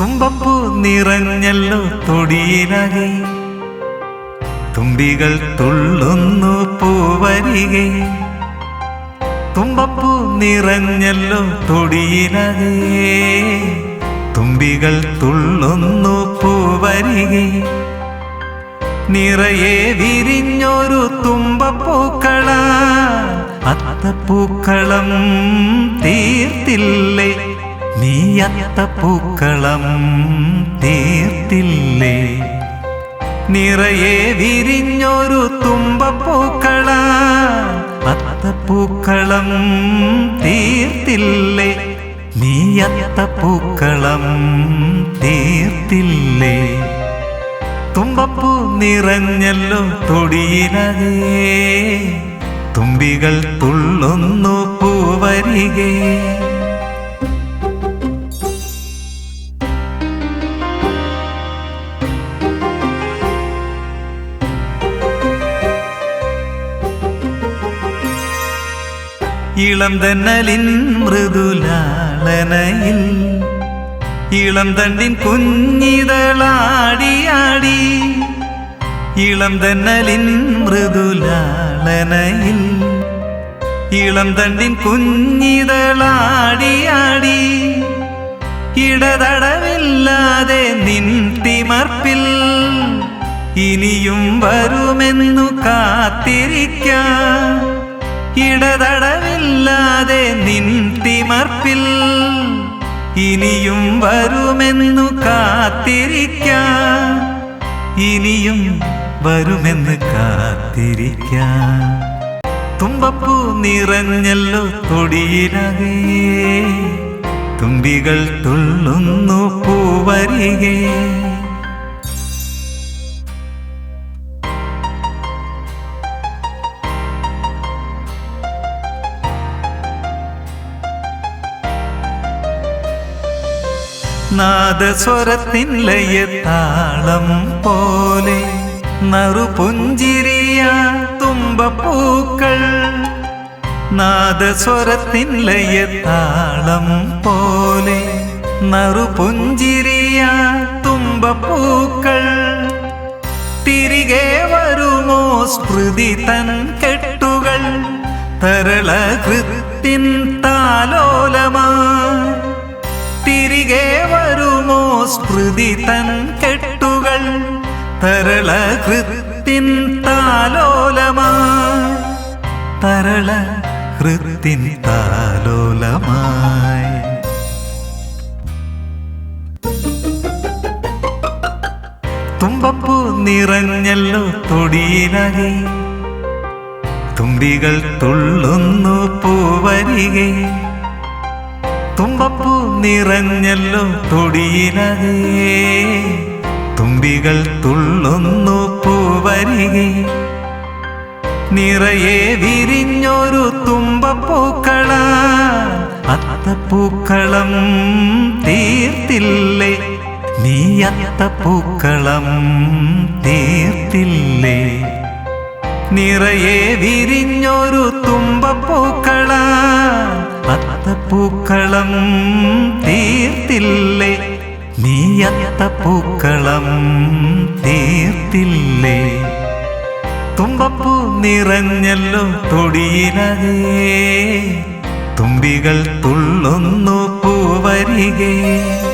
തുമ്പപ്പൂ നിറഞ്ഞല്ലോ തൊടിയിലകെ. തുമ്പികൾ തുള്ളുന്നു പൂവരികെ. തുമ്പപ്പൂ നിറഞ്ഞല്ലോ തൊടിയിലകെ. തുമ്പികൾ തുള്ളുന്നു പൂവരികെ. നിറയെ വിരിഞ്ഞൊരു തുമ്പപ്പൂക്കള. അത്തപ്പൂക്കളം തീർത്തില്ലേ. നീ പൂക്കളം തീർത്തില്ലേ? നിറയെ വിരിഞ്ഞൊരു തുമ്പപ്പൂക്കള. അത്തപ്പൂക്കളം തീർത്തില്ലേ? നീയത്ത പൂക്കളം തീർത്തില്ലേ? തുമ്പപ്പൂ നിറഞ്ഞല്ലോ തൊടിയിലേ തുമ്പികൾ തുള്ളുന്നു പൂവരികേ. ഇളം തന്നലിൻ മൃദുലാളനയിൽ ഇളം തണ്ടിൻ കുഞ്ഞിതളാടിയാടി ഇളം തന്നലിൻ മൃദുലാളനയിൽ ഇളം തണ്ടിൻ കുഞ്ഞിതളാടിയാടി ഇടതടവില്ലാതെ നിൻ തിമർപ്പിൽ ഇനിയും വരുമെന്നു കാത്തിരിക്കാം. ഇടതടവില്ലാതെ നിൻ തിമർപ്പിൽ ഇനിയും വരുമെന്നു കാത്തിരിക്കാം. ഇനിയും വരുമെന്ന് കാത്തിരിക്കാം. തുമ്പപ്പൂ നിറഞ്ഞല്ലോ തൊടിയിലകേ. തുമ്പികൾ തുള്ളുന്നു പൂവരികേ. നാദസ്വരത്തിൻ ലയത്താളം പോലെ നറുപുഞ്ചിരിയ തുമ്പപ്പൂക്കൾ നാദസ്വരത്തിൻ ലയത്താളം പോലെ നറുപുഞ്ചിരിയ തുമ്പപ്പൂക്കൾ തിരികെ വരുമോ സ്മൃതി തൻ കെട്ടുകൾ തരള കൃത്തിൻ താലോലമാ തിരികെ വരുമോ? സ്മൃതി തൻ കെട്ടുകൾ തരള കൃത്തിൻ താലോലമാ. തരള കൃത്തിൻ താലോലമായി. തുമ്പപ്പൂ നിറഞ്ഞല്ലോ തൊടിയിലകെ. തുമ്പികൾ തുള്ളുന്നു പൂവരികെ. തുമ്പപ്പൂ നിറഞ്ഞല്ലോ തൊടിയിലകേ തുമ്പികൾ തുള്ളുന്നു പൂവരികെ. നിറയെ വിരിഞ്ഞൊരു തുമ്പപ്പൂക്കള. അത്തപ്പൂക്കളം തീർത്തില്ലേ? നീ അത്തപ്പൂക്കളം തീർത്തില്ലേ? നിറയെ വിരിഞ്ഞൊരു തുമ്പപ്പൂക്കള. അത്തപ്പൂക്കളം തീർത്തില്ലേ? നീ അത്തപ്പൂക്കളം തീർത്തില്ലേ? തുമ്പപ്പൂ നിറഞ്ഞല്ലോ തൊടിയിലകേ. തുമ്പികൾ തുള്ളുന്നു പൂവരികേ.